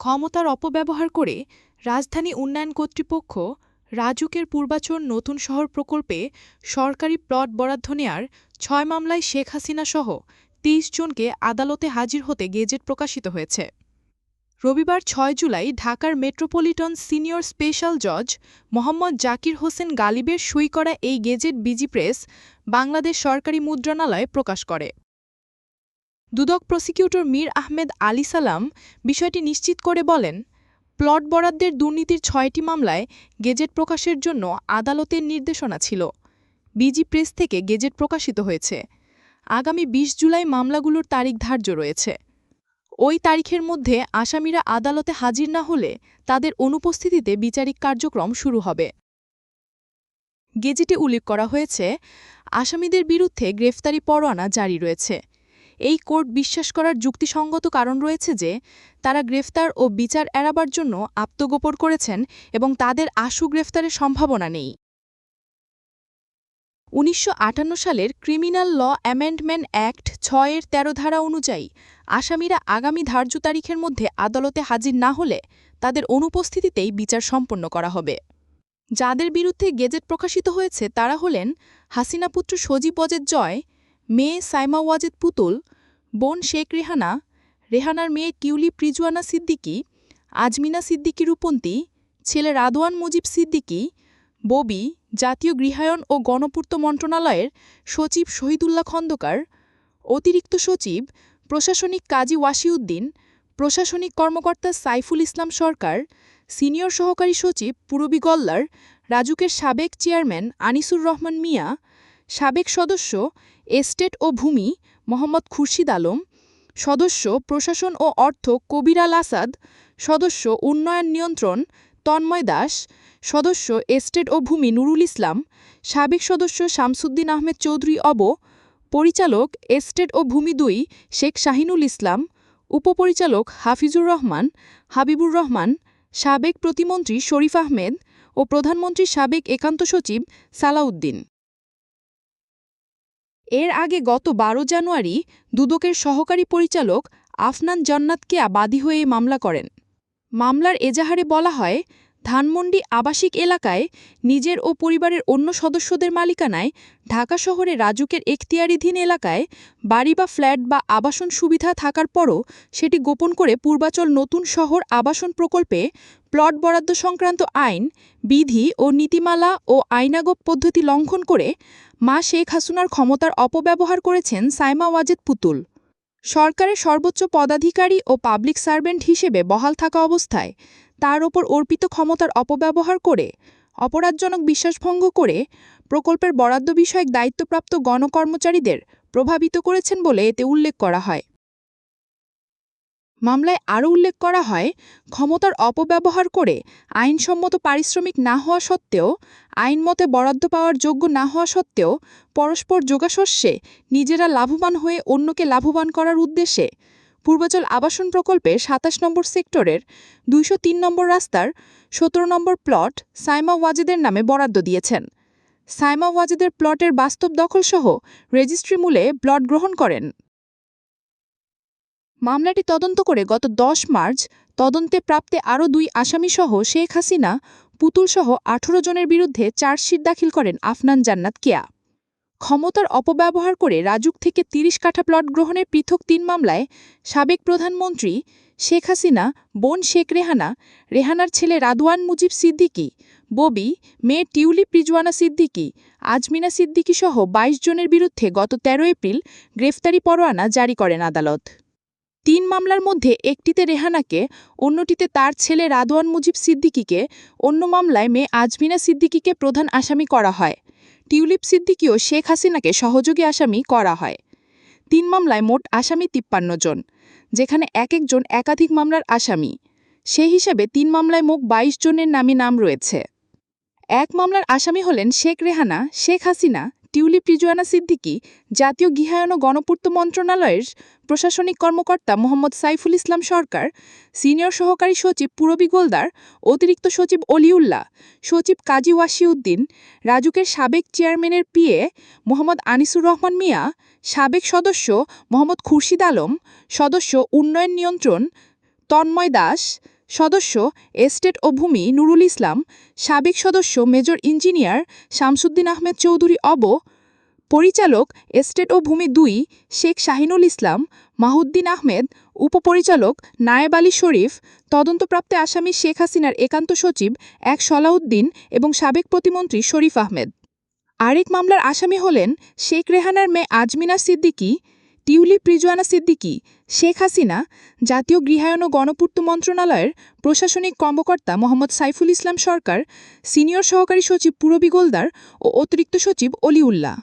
ক্ষমতার অপব্যবহার করে রাজধানী উন্নয়ন কর্তৃপক্ষ রাজুকের পূর্বাচর নতুন শহর প্রকল্পে সরকারি প্লট বরাদ্দ নেয়ার ছয় মামলায় শেখ হাসিনাসহ তেইশ জনকে আদালতে হাজির হতে গেজেট প্রকাশিত হয়েছে। রবিবার ছয় জুলাই ঢাকার মেট্রোপলিটন সিনিয়র স্পেশাল জজ মোহাম্মদ জাকির হোসেন গালিবের সই করা এই গেজেট বিজি প্রেস বাংলাদেশ সরকারি মুদ্রণালয়ে প্রকাশ করে। দুদক প্রসিকিউটর মীর আহমেদ আলী সালাম বিষয়টি নিশ্চিত করে বলেন, প্লট বরাদ্দের দুর্নীতির ছয়টি মামলায় গেজেট প্রকাশের জন্য আদালতের নির্দেশনা ছিল। বিজি প্রেস থেকে গেজেট প্রকাশিত হয়েছে। আগামী ২০ জুলাই মামলাগুলোর তারিখ ধার্য রয়েছে। ওই তারিখের মধ্যে আসামিরা আদালতে হাজির না হলে তাদের অনুপস্থিতিতে বিচারিক কার্যক্রম শুরু হবে। গেজেটে উল্লেখ করা হয়েছে, আসামিদের বিরুদ্ধে গ্রেফতারি পরোয়ানা জারি রয়েছে। এই কোর্ট বিশ্বাস করার যুক্তিসঙ্গত কারণ রয়েছে যে, তারা গ্রেফতার ও বিচার এড়াবার জন্য আত্মগোপন করেছেন এবং তাদের আশু গ্রেফতারের সম্ভাবনা নেই। উনিশশো আটান্ন সালের ক্রিমিনাল ল অ্যামেন্ডমেন্ট অ্যাক্ট ছয়ের তেরো ধারা অনুযায়ী, আসামিরা আগামী ধার্য তারিখের মধ্যে আদালতে হাজির না হলে তাদের অনুপস্থিতিতেই বিচার সম্পন্ন করা হবে। যাদের বিরুদ্ধে গেজেট প্রকাশিত হয়েছে তারা হলেন হাসিনা পুত্র সজীব ওয়াজেদ জয় মেয়ে সাইমা ওয়াজেদ পুতুল, বোন শেখ রেহানা, রেহানার মেয়ে কিউলি প্রিজুয়ানা সিদ্দিকী, আজমিনা সিদ্দিকী রূপন্তী, ছেলে রাদওয়ান মুজিব সিদ্দিকী, ববি, জাতীয় গৃহায়ন ও গণপূর্ত মন্ত্রণালয়ের সচিব শহীদুল্লাহ খন্দকার, অতিরিক্ত সচিব প্রশাসনিক কাজী ওয়াসিউদ্দিন, প্রশাসনিক কর্মকর্তা সাইফুল ইসলাম সরকার, সিনিয়র সহকারী সচিব পুরবী গল্লার, রাজুকের সাবেক চেয়ারম্যান আনিসুর রহমান মিয়া সাবেক সদস্য এস্টেট ও ভূমি মোহাম্মদ খুরশিদ আলম, সদস্য প্রশাসন ও অর্থ কবির আল আসাদ, সদস্য উন্নয়ন নিয়ন্ত্রণ তন্ময় দাস, সদস্য এস্টেট ও ভূমি নুরুল ইসলাম, সাবেক সদস্য শামসুদ্দিন আহমেদ চৌধুরী অব পরিচালক এস্টেট ও ভূমি দুই শেখ শাহিনুল ইসলাম, উপপরিচালক হাফিজুর রহমান, হাবিবুর রহমান, সাবেক প্রতিমন্ত্রী শরীফ আহমেদ ও প্রধানমন্ত্রীর সাবেক একান্ত সচিব সালাউদ্দিন। এর আগে গত ১২ জানুয়ারি দুদকের সহকারী পরিচালক আফনান জান্নাতকে বাদী হয়ে মামলা করেন। মামলার এজাহারে বলা হয় ধানমন্ডি আবাসিক এলাকায় নিজের ও পরিবারের অন্য সদস্যদের মালিকানায় ঢাকা শহরে রাজুকের এখতিয়ারিধীন এলাকায় বাড়ি বা ফ্ল্যাট বা আবাসন সুবিধা থাকার পরও সেটি গোপন করে পূর্বাচল নতুন শহর আবাসন প্রকল্পে প্লট বরাদ্দ সংক্রান্ত আইন, বিধি ও নীতিমালা ও আইনাগত পদ্ধতি লঙ্ঘন করে মা শেখ হাসুনার ক্ষমতার অপব্যবহার করেছেন সাইমা ওয়াজেদ পুতুল। সরকারের সর্বোচ্চ পদাধিকারী ও পাবলিক সার্ভেন্ট হিসেবে বহাল থাকা অবস্থায় তার ওপর অর্পিত ক্ষমতার অপব্যবহার করে, অপরাধজনক বিশ্বাসভঙ্গ করে প্রকল্পের বরাদ্দ বিষয়ক দায়িত্বপ্রাপ্ত গণকর্মচারীদের প্রভাবিত করেছেন বলে এতে উল্লেখ করা হয়। মামলায় আরও উল্লেখ করা হয়, ক্ষমতার অপব্যবহার করে আইনসম্মত পারিশ্রমিক না হওয়া সত্ত্বেও, আইনমতে বরাদ্দ পাওয়ার যোগ্য না হওয়া সত্ত্বেও, পরস্পর যোগাশস্যে নিজেরা লাভবান হয়ে অন্যকে লাভবান করার উদ্দেশ্যে পূর্বাচল আবাসন প্রকল্পে সাতাশ নম্বর সেক্টরের দুইশ তিন নম্বর রাস্তার সতেরো নম্বর প্লট সাইমা ওয়াজেদের নামে বরাদ্দ দিয়েছেন। সাইমা ওয়াজেদের প্লটের বাস্তব দখলসহ রেজিস্ট্রি মূলে প্লট গ্রহণ করেন। মামলাটি তদন্ত করে গত ১০ মার্চ তদন্তে প্রাপ্তে আরও দুই আসামিসহ শেখ হাসিনা, পুতুলসহ আঠারো জনের বিরুদ্ধে চার্জশিট দাখিল করেন আফনান জান্নাত কেয়া। ক্ষমতার অপব্যবহার করে রাজুক থেকে ৩০ কাঠা প্লট গ্রহণের পৃথক তিন মামলায় সাবেক প্রধানমন্ত্রী শেখ হাসিনা, বোন শেখ রেহানা, রেহানার ছেলে রাদওয়ান মুজিব সিদ্দিকী, ববি, মেয়ে টিউলি প্রিজওয়ানা সিদ্দিকী, আজমিনা সিদ্দিকী সহ ২২ জনের বিরুদ্ধে গত ১৩ এপ্রিল গ্রেফতারি পরোয়ানা জারি করেন আদালত। তিন মামলার মধ্যে একটিতে রেহানাকে, অন্যটিতে তার ছেলে রাদওয়ান মুজিব সিদ্দিকীকে, অন্য মামলায় মেয়ে আজমিনা সিদ্দিকীকে প্রধান আসামি করা হয়। টিউলিপ সিদ্দিকীও শেখ হাসিনাকে সহযোগী আসামি করা হয়। তিন মামলায় মোট আসামি তিপ্পান্ন জন, যেখানে এক একজন একাধিক মামলার আসামি। সে হিসাবে তিন মামলায় মোট ২২ জনের নামে নাম রয়েছে। এক মামলার আসামি হলেন শেখ রেহানা, শেখ হাসিনা টিউলিপ রিজওয়ানা সিদ্দিকী, জাতীয় গৃহায়ন ও গণপূর্ত মন্ত্রণালয়ের প্রশাসনিক কর্মকর্তা মোহাম্মদ সাইফুল ইসলাম সরকার, সিনিয়র সহকারী সচিব পুরবী গোলদার, অতিরিক্ত সচিব অলিউল্লাহ, সচিব কাজী ওয়াসিউদ্দিন, রাজুকের সাবেক চেয়ারম্যানের পিএ মোহাম্মদ আনিসুর রহমান মিয়া, সাবেক সদস্য মোহাম্মদ খুরশিদ আলম, সদস্য উন্নয়ন নিয়ন্ত্রণ তন্ময় দাস সদস্য এস্টেট ও ভূমি নুরুল ইসলাম, সাবেক সদস্য মেজর ইঞ্জিনিয়ার শামসুদ্দিন আহমেদ চৌধুরী অব, পরিচালক এস্টেট ও ভূমি দুই শেখ শাহিনুল ইসলাম, মাহুদ্দিন আহমেদ, উপপরিচালক নায়েব আলী শরীফ, তদন্তপ্রাপ্তে আসামি শেখ হাসিনার একান্ত সচিব এক সলাউদ্দিন এবং সাবেক প্রতিমন্ত্রী শরীফ আহমেদ। আরেক মামলার আসামি হলেন শেখ রেহানার মেয়ে আজমিনা সিদ্দিকী টিউলিপ রিজওয়ানা সিদ্দিকী, শেখ হাসিনা, জাতীয় গৃহায়ন ও গণপূর্ত মন্ত্রণালয়ের প্রশাসনিক কর্মকর্তা মোহাম্মদ সাইফুল ইসলাম সরকার, সিনিয়র সহকারী সচিব পুরবী গোলদার ও অতিরিক্ত সচিব অলিউল্লাহ।